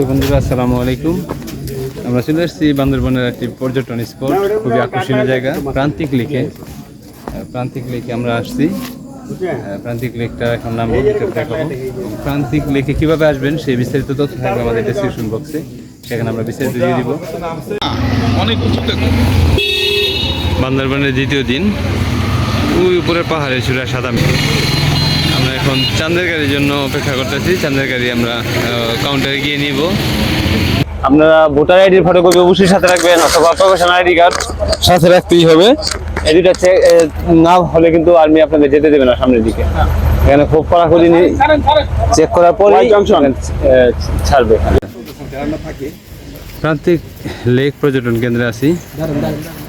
প্রিয় বন্ধুরা আসসালামু আলাইকুম। আমরা চলে এসেছি বান্দরবনের একটি পর্যটন স্পট খুবই আকর্ষণীয় জায়গা প্রান্তিক লেকে। প্রান্তিক লেকে আমরা আসছি। প্রান্তিক লেকটা এখন নাম দেখাবো। প্রান্তিক লেকে কীভাবে আসবেন সেই বিস্তারিত তথ্য থাকবে আমাদের ডেসক্রিপশন বক্সে সেখানে আমরা বিস্তারিত দিয়ে দিব। অনেক বান্দরবনের দ্বিতীয় দিন। ওই উপরে পাহাড়ে চূড়া সাদা মেঘ। এখন চাঁদের গাড়ির জন্য অপেক্ষা করতেছি। চান্দের গাড়ি আমরা কাউন্টারে গিয়ে নিব। আপনারা ভোটার আইডির ফটোকপি অবশ্যই সাথে রাখবেন অথবা প্রফেশনাল আইডি কার্ড সাথে রাখতেই হবে। এডিটা চেক না হলে কিন্তু আর্মি আপনাদের যেতে দেবে না সামনের দিকে। এখানে খুব কড়াকড়ি চেক করার পরে ছাড়বে প্রান্তিক লেক পর্যটন কেন্দ্রে আছি।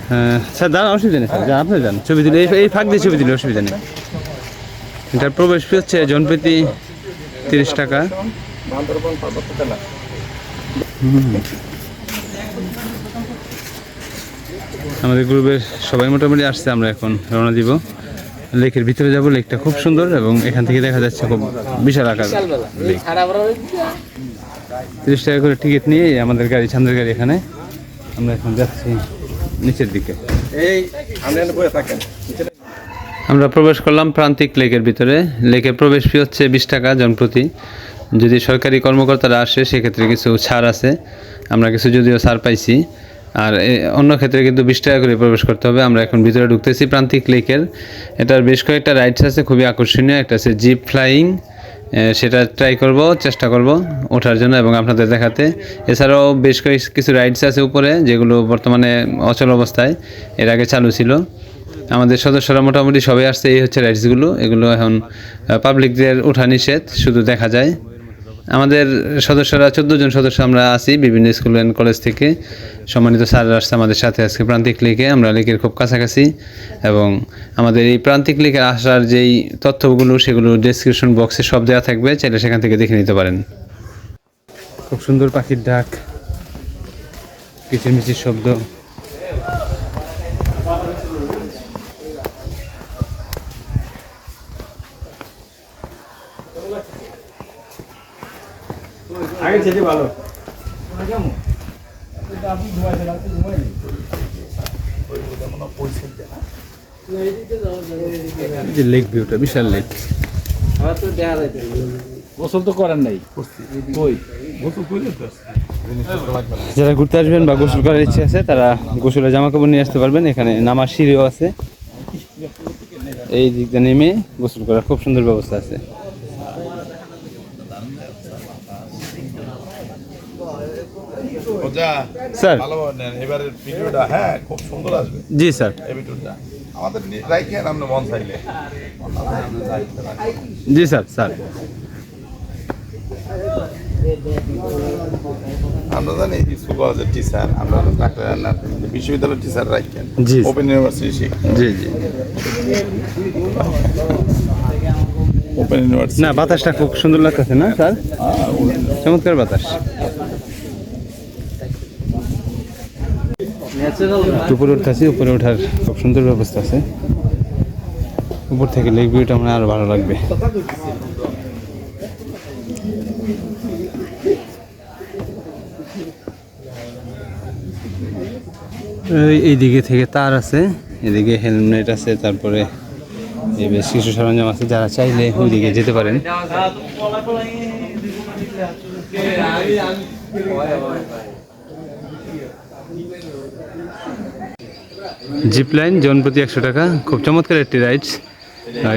হ্যাঁ, স্যার দাঁড়ান অসুবিধা নেই স্যার আপনি যান। ছবি দিলে এই- এই ফাঁক দিয়ে ছবি দিলে অসুবিধা নেই। এটার প্রবেশ ফি হচ্ছে জনপ্রতি তিরিশ টাকা। আমাদের গ্রুপের সবাই মোটামুটি আসছে, আমরা এখন রওনা দিব। লেকের ভিতরে যাব, লেকটা খুব সুন্দর এবং এখান থেকে দেখা যাচ্ছে খুব বিশাল আকার তিরিশ টাকা করে টিকিট নিয়ে আমাদের গাড়ি, ছান্দের গাড়ি এখানে। আমরা এখন যাচ্ছি নিচের দিকে। এই থাকেন। আমরা প্রবেশ করলাম প্রান্তিক লেকের ভিতরে। লেকের প্রবেশ ফি হচ্ছে বিশ টাকা জনপ্রতি যদি সরকারি কর্মকর্তারা আসে, সেক্ষেত্রে কিছু ছাড় আছে। আমরা কিছু যদিও ছাড় পাইছি। আর অন্য ক্ষেত্রে কিন্তু বিশ টাকা করে প্রবেশ করতে হবে। আমরা এখন ভিতরে ঢুকতেছি প্রান্তিক লেকের। এটার বেশ কয়েকটা রাইডস আছে, খুবই আকর্ষণীয়। একটা আছে জিপ ফ্লাইং। সেটা ট্রাই করব, চেষ্টা করব ওঠার জন্য এবং আপনাদের দেখাতে। এছাড়াও বেশ কয়েক, কিছু রাইডস আছে উপরে, যেগুলো বর্তমানে অচল অবস্থায়। এর আগে চালু ছিল। আমাদের সদস্যরা মোটামুটি সবাই আসছে, এই হচ্ছে রাইডসগুলো এগুলো এখন পাবলিকদের ওঠা নিষেধ, শুধু দেখা যায়। আমাদের সদস্যরা, চোদ্দ জন সদস্য আমরা আছি বিভিন্ন স্কুল অ্যান্ড কলেজ থেকে। সম্মানিত স্যার আসছে আমাদের সাথে আজকে প্রান্তিক লেকে। আমরা লেকের খুব কাছাকাছি। এবং আমাদের এই প্রান্তিক লেকে আসার যেই তথ্যগুলো, সেগুলো ডেসক্রিপশন বক্সে সব দেওয়া থাকবে। চাইলে সেখান থেকে দেখে নিতে পারেন। খুব সুন্দর পাখির ডাক, কিচিরমিচির শব্দ। আগে যেতে ভালো। লেক ভিউটা বিশাল লেক। গোসল তো করার নাই। কই? গোসল করলে তো যারা ঘুরতে আসবেন বা গোসল করার ইচ্ছে আছে তারা গোসলের জামা কাপড় নিয়ে আসতে পারবেন। এখানে নামার সিঁড়িও আছে। এই দিকটা নেমে গোসল করার খুব সুন্দর ব্যবস্থা আছে। স্যার। ভালো নেন। এবারের ভিডিওটা হ্যাঁ খুব সুন্দর আসবে। জি স্যার। এই ভিডিওটা। আমাদের রাইখেন আপনি মন চাইলে। জি স্যার স্যার। আমরা জানি স্কুল কলেজের টিচার আমরা ডাক্তার বিশ্ববিদ্যালয়ের টিচার রাখেন জি। ওপেন ইউনিভার্সিটি শিখ জি জি। ওপেন ইউনিভার্সিটি না বাতাসটা খুব সুন্দর লাগতেছে না স্যার? চমৎকার বাতাস। উপরে উঠতেছি উপরে ওঠার খুব সুন্দর ব্যবস্থা আছে। উপর থেকে লেক ভিউটা মানে আরও ভালো লাগবে। এই- এই থেকে তার আছে এদিকে হেলমেট আছে তারপরে বেশ কিছু সরঞ্জাম আছে যারা চাইলে ওইদিকে যেতে পারেন। জিপ লাইন জন প্রতি একশো টাকা। খুব চমৎকার একটি রাইডস।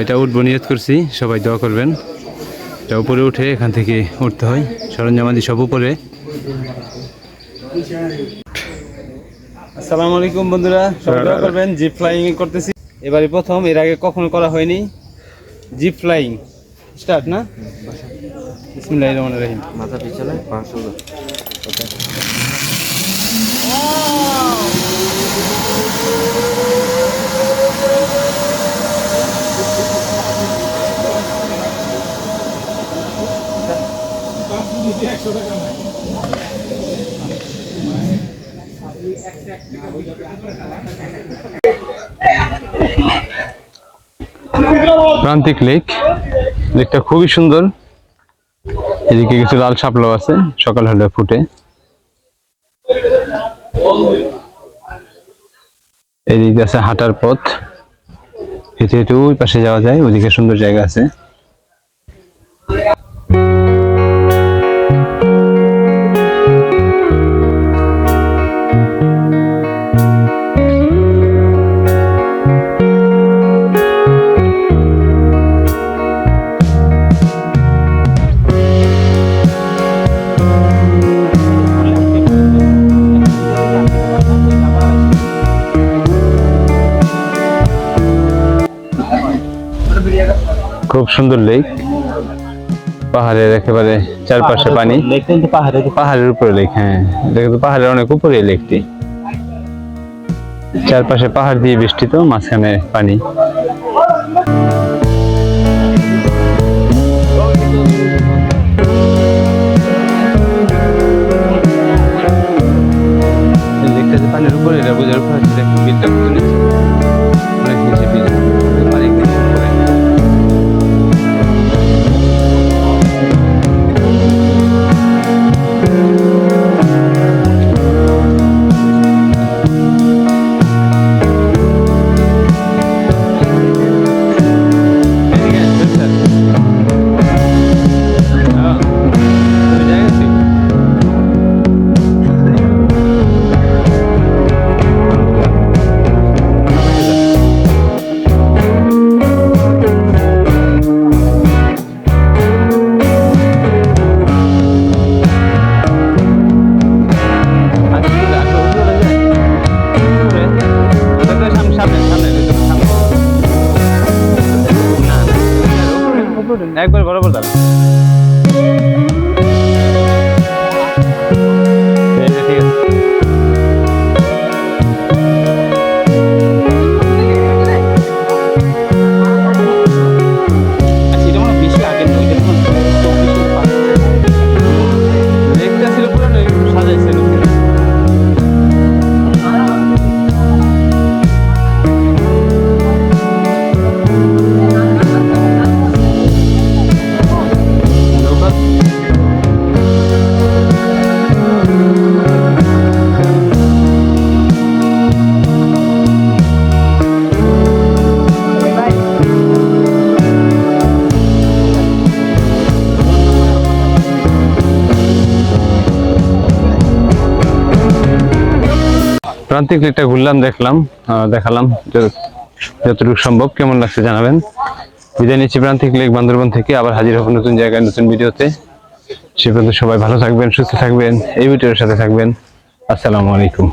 এটা উঠবো নিয়ত করছি। সবাই দোয়া করবেন। এটা উপরে উঠে এখান থেকে উঠতে হয়। সরঞ্জামাদি সব উপরে। আসসালামু আলাইকুম বন্ধুরা সবাই দোয়া করবেন। জিপ ফ্লাইং করতেছি। এবারে প্রথম এর আগে কখনো করা হয়নি। Zip flying. স্টার্ট না? বিসমিল্লাহির রহমানির রহিম। মাথা পিছনে পাঁচশো প্রান্তিক লেক। লেকটা খুবই সুন্দর। এদিকে কিছু লাল শাপলাও আছে সকাল হলে ফুটে। এদিকে আছে হাঁটার পথ। হেঁটে হেঁটে ওই পাশে যাওয়া যায় ওদিকে সুন্দর জায়গা আছে। খুব সুন্দর লেক পাহাড়ের একেবারে চারপাশে পানি। পাহাড়ের উপরে। লেক হ্যাঁ। এটা কিন্তু পাহাড়ের অনেক উপরে লেকটি চারপাশে পাহাড় দিয়ে বেষ্টিত মাঝখানে পানি। পানির উপরে এটা বোঝার উপরে একবার প্রান্তিক দিকটা ঘুরলাম, দেখলাম দেখালাম যত- যতটুকু সম্ভব, কেমন লাগছে জানাবেন। বিদায় নিচ্ছি প্রান্তিক লেক বান্দরবন থেকে, আবার হাজির হব নতুন জায়গায়, নতুন ভিডিওতে। সে পর্যন্ত সবাই ভালো থাকবেন, সুস্থ থাকবেন, এই ভিডিওর সাথে থাকবেন। আসসালামু আলাইকুম।